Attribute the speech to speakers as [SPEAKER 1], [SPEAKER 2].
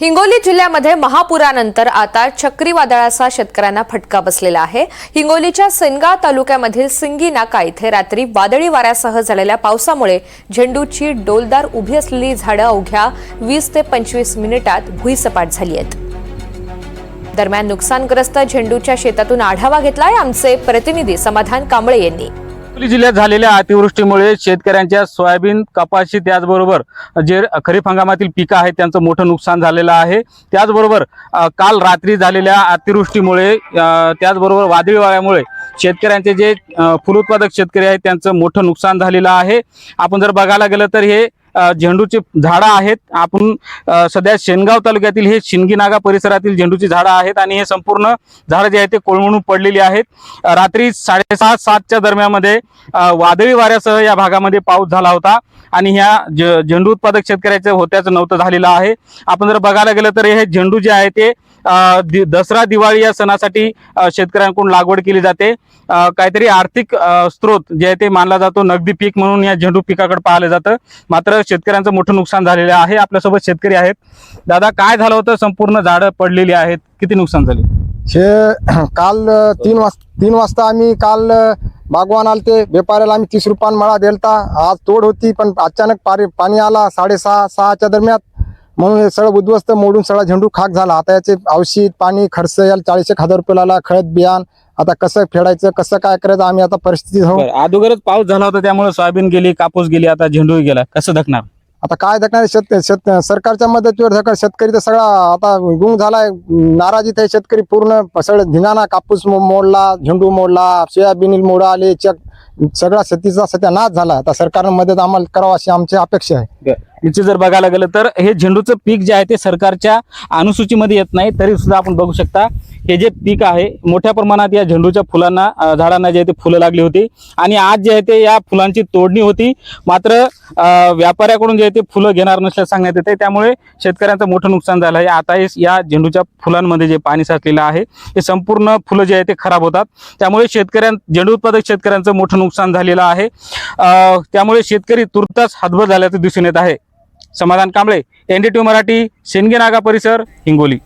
[SPEAKER 1] हिंगोली जिल्ह्यामध्ये महापुरानंतर आता चक्रीवादळाचा शेतकऱ्यांना फटका बसलेला आहे. हिंगोलीच्या सेनगाव तालुक्यामधील सिंगी नाका इथे रात्री वादळी वाऱ्यासह झालेल्या पावसामुळे झेंडूची डोलदार उभी असलेली झाडं अवघ्या वीस ते पंचवीस मिनिटात भुईसपाट झाली आहेत. दरम्यान नुकसानग्रस्त झेंडूच्या शेतातून आढावा घेतलाय आमचे प्रतिनिधी समाधान कांबळे यांनी.
[SPEAKER 2] हिंगोली जिल्ह्यात झालेल्या अतिवृष्टीमुळे शेतकऱ्यांच्या सोयाबीन कपाशी त्याचबरोबर जे खरीप हंगामातील पिकं आहेत त्यांचं मोठं नुकसान झालेलं आहे. त्याचबरोबर काल रात्री झालेल्या अतिवृष्टीमुळे त्याचबरोबर वादळी वाऱ्यामुळे शेतकऱ्यांचे जे फुलोत्पादक शेतकरी आहेत त्यांचं मोठं नुकसान झालेलं आहे. आपण जर बघायला गेलं तर हे झेंडूची झाडं आहेत. आपण सध्या शेनगाव तालुक्यातील हे शिंदगीनागा परिसरातील झेंडूची झाडं आहेत आणि हे संपूर्ण झाडं जे आहेत ते कोळमळून पडलेली आहेत. रात्री साडेसात सातच्या दरम्यानमध्ये वादळी वाऱ्यासह या भागामध्ये पाऊस झाला होता आणि ह्या झेंडू उत्पादक शेतकऱ्याचं होत्याचं नव्हतं झालेलं आहे. आपण जर बघायला गेलं तर हे झेंडू जे आहे ते दि- दसरा दिवाळी या सणासाठी शेतकऱ्यांकडून लागवड केली जाते. काहीतरी आर्थिक स्रोत जे आहे ते मानला जातो. नगदी पीक म्हणून या झेंडू पिकाकडे पाहिलं जातं. मात्र शेतकऱ्यांचं मोठं नुकसान झालेलं आहे आपल्यासोबत शेतकरी आहेत. दादा काय झालं होतं? संपूर्ण झाडं पडलेली आहेत. किती नुकसान झाले?
[SPEAKER 3] हे काल तीन वाज तीन वाजता आम्ही काल बागवान आलते. व्यापाऱ्याला आम्ही तीस रुपयान मळा दिलता. आज तोड होती पण अचानक पारी पाणी आला साडेसहा सहाच्या दरम्यान. म्हणून हे सगळं उद्ध्वस्त मोडून सगळा झेंडू खाक झाला. आता याचे औषध पाणी खर्च याला चाळीस एक हजार रुपये लागला. खत बियाण आता कसं फेडायचं कसं काय करायचं आम्ही आता परिस्थिती
[SPEAKER 2] बरं, अगोदरच पाऊस झाला होता त्यामुळे सोयाबीन गेली कापूस गेली आता झेंडू गेला. कसं धकणार?
[SPEAKER 3] आता काय धकणार शेत शेत सरकारच्या मदतीवर धकणार. शेतकरी तर सगळा आता गुंग झालाय. नाराजीत आहे शेतकरी पूर्ण सगळं धिंगाणा कापूस मो- मोडला झेंडू मोडला सोयाबीन मोडा आले चक सगळा शेतीचा सत्यानाश झाला. आता सरकारनं मदत आम्हाला करावं अशी आमची अपेक्षा आहे.
[SPEAKER 2] याचे जर बघायला गेलं तर हे झेंडूचं पीक जे आहे ते सरकारच्या अनुसूचीमध्ये येत नाही तरी सुद्धा आपण बघू शकता. हे जे पीक आहे मोठ्या प्रमाणात या झेंडूच्या फुलांना झाडांना जे आहे ते फुलं लागली होती. आणि आज जे आहे ते या फुलांची तोडणी होती. मात्र व्यापाऱ्याकडून जे आहे ते फुलं घेणार नसल्याचं सांगण्यात येते त्यामुळे शेतकऱ्यांचं मोठं नुकसान झालं आहे. आता हे या झेंडूच्या फुलांमध्ये जे पाणी साचलेलं आहे हे संपूर्ण फुलं जे आहे ते खराब होतात. त्यामुळे शेतकऱ्यां झेंडू उत्पादक शेतकऱ्यांचं मोठं नुकसान झालेलं आहे. त्यामुळे शेतकरी तुर्तास हातभर झाल्याचं दिसून येत आहे. समाधान कांबळे एनडीटी मराठी शेंदगे नागा परिसर हिंगोली.